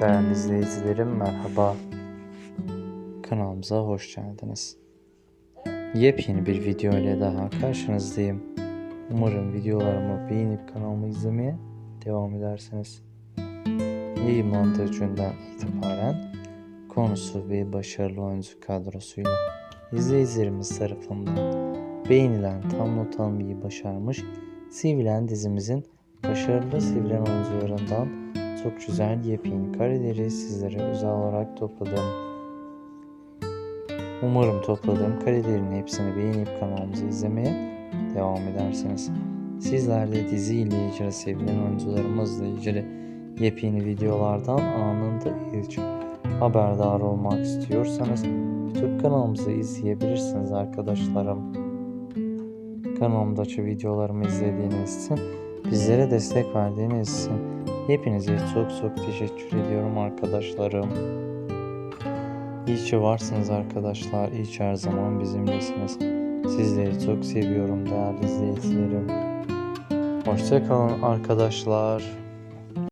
Değerli izleyicilerim merhaba. Kanalımıza hoş geldiniz. Yepyeni bir video ile daha karşınızdayım. Umarım videolarımı beğenip kanalımı izlemeye devam edersiniz. Yayınlandığı günden itibaren konusu ve başarılı oyuncu kadrosuyla izleyicilerimiz tarafından beğenilen tam not almayı başarmış Sevilen dizimizin başarılı sevilen oyuncularından çok güzel yepyeni kareleri sizlere özel olarak topladım. Umarım topladığım karelerin hepsini beğenip kanalımızı izlemeye devam edersiniz. Sizler de dizi ile ilgili sevilen oyuncularımızla ilgili yepyeni videolardan anında ilk haberdar olmak istiyorsanız YouTube kanalımızı izleyebilirsiniz arkadaşlarım. Kanalımdaki videolarımı izlediğiniz için, bizlere destek verdiğiniz için hepinize çok çok teşekkür ediyorum arkadaşlarım. İyi ki varsınız arkadaşlar. İyi ki her zaman bizimlesiniz. Sizleri çok seviyorum değerli izleyicilerim. Hoşçakalın arkadaşlar.